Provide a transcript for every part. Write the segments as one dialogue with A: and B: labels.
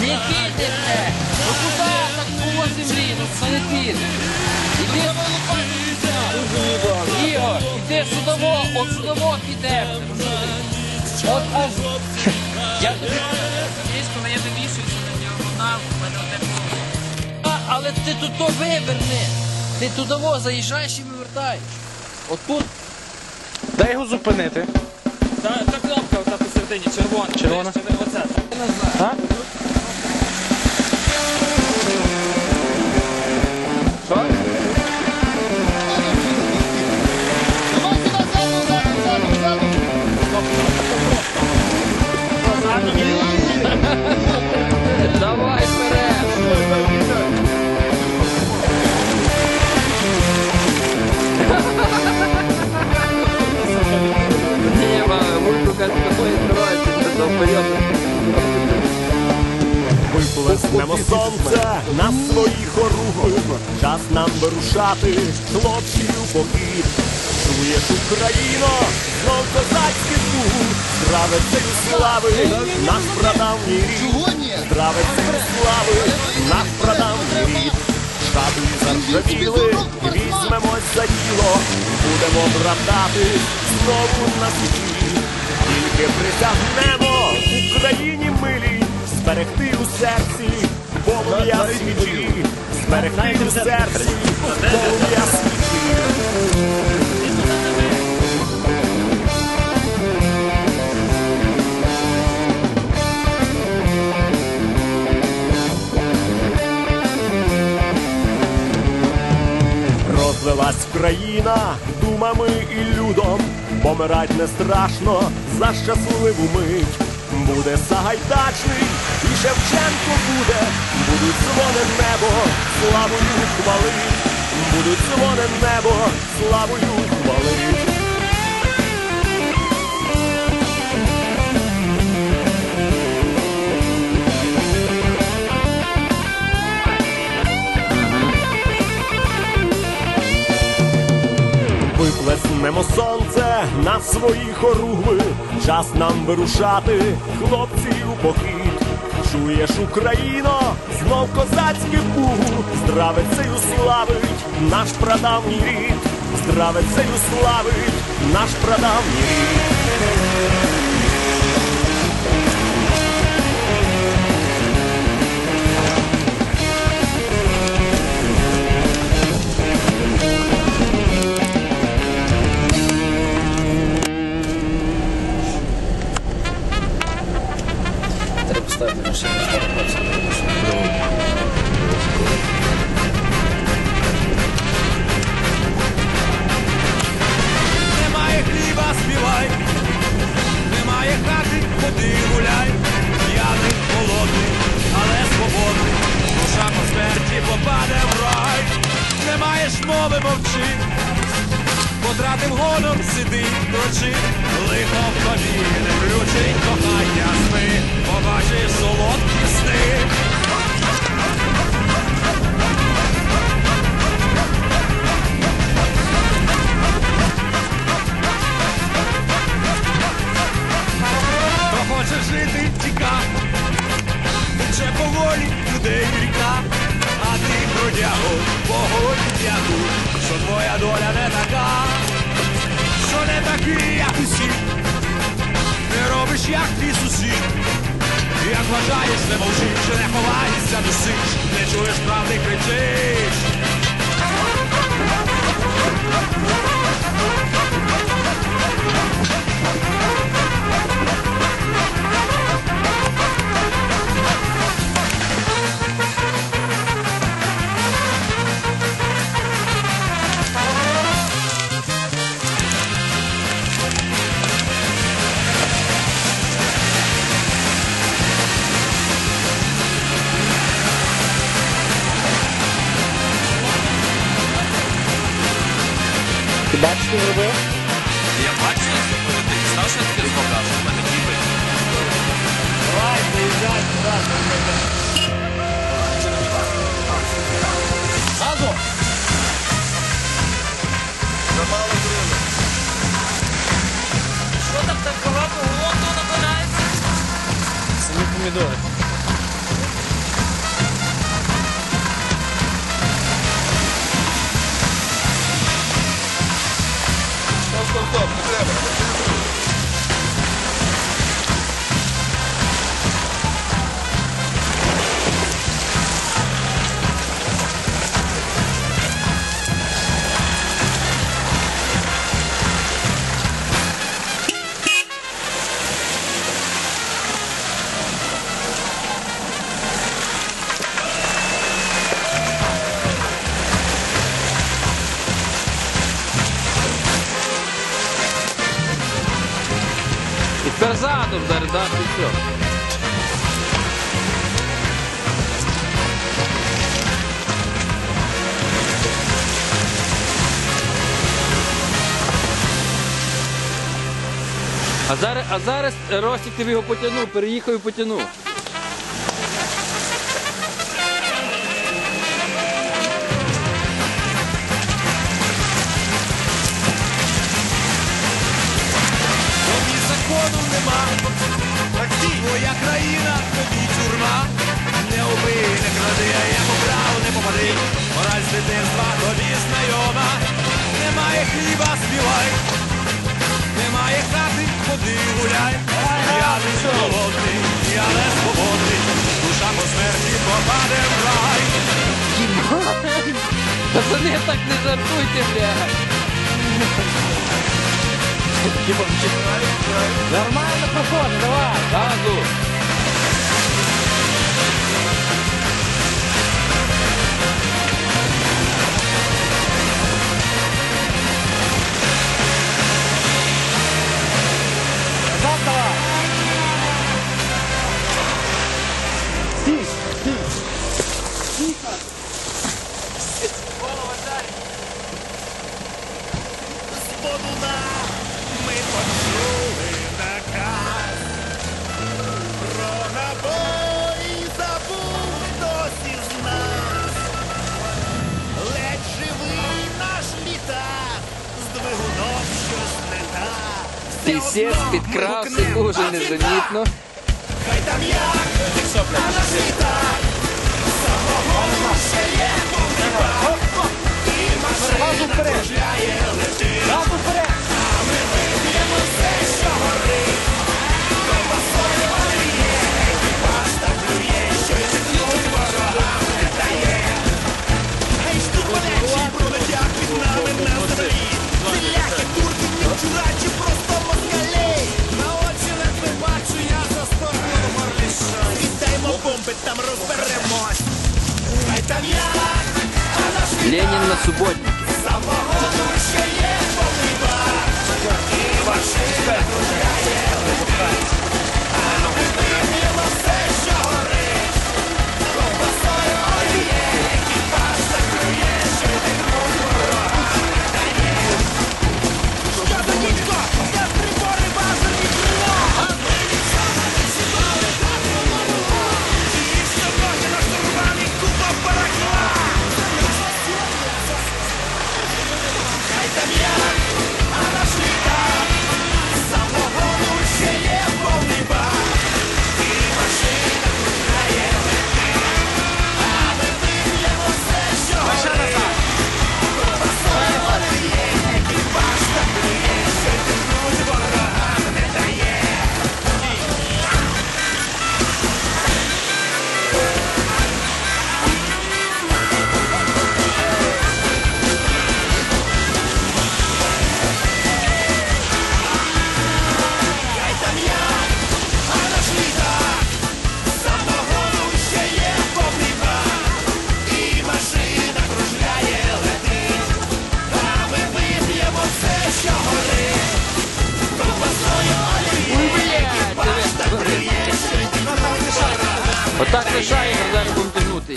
A: Не піде все! Окупаток кого землі, полетів! Іди Ігор, іди судово, от судово піде! От аж... Я
B: коли я навішуюся на нього, вона в мене одне
A: було. Але ти тут то виверни! Ти тудово заїжджаєш і вивертаєш. От тут.
C: Дай його зупинити.
B: Та, та кнопка ота посередині, червона.
C: Червона.
B: Чи
A: не
D: знаю. А? На свої хоругви, час нам вирушати, хлопців у похід. Чуєш, Україно, знов козацький дух, здравицею слави, наш прадавній рід, здравицею слави, наш прадавній рід. Шаблі заржавіли, візьмемось за діло, будемо братати знову на світі. Тільки присягнемо Україні милій, зберегти у серці полум'я свічі, зберегти у серці полум'я свічі. Розлилась країна думами і людом, помирать не страшно за щасливу мить. Буде Сагайдачний і Шевченко буде, будуть дзвони небо, славою хвалить, будуть дзвони небо, славою хвалить. На свої хоругви, час нам вирушати, хлопці у похід. Чуєш, Україно, знов козацький пугу, здравицею славить наш прадавній рід, здравицею славить наш прадавній рід.
E: Вважаєш, не мовчиш, не ховаєшся, досиш, не чуєш правди, кричиш.
C: Ти бачиш, що він робив?
B: Я бачу, зробили, ти знав, що я таке зроблю, що в мене кіпи.
A: Газу!
B: Що там так багато голоду набирається?
C: Самі помідори.
A: The. просто бардак і все. А зараз, а зараз Ростик тобі його потягнув, переїхав і потягнув.
E: дитинства тобі знайома, немає хліба, співай, немає хати, ходи гуляй, я не голодний, я не свободний, душа по смерті попаде в рай.
A: Пацани, так не жартуйте, блядь.
C: Нормально проходить, давай,
A: газу.
E: Сісєць
A: підкрався дуже незамітно.
E: Хай там як жита, самого ще є і машина кружляє летить, а ми виб'ємо все. лишає континути.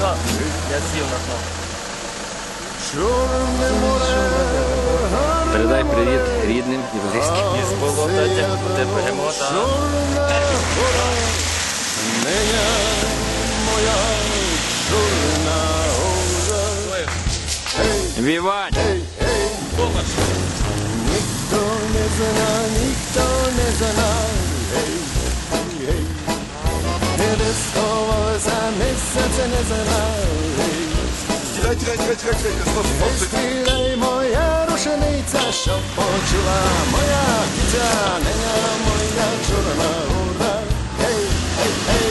E: Я сів на дно.
A: Передай привіт рідним і близьким.
B: Із болота де беремота.
A: Неня
D: моя чорна оза. Вівать! Ніхто не знає. serce nie
F: zerwałeś Czekaj, czekaj,
G: czekaj, czekaj, czekaj, stop, stop, czekaj moja ruszenica,
F: co poczuła moja kicia Nenia moja czurna, ura, hej, hej, hej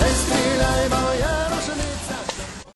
F: Hej, moja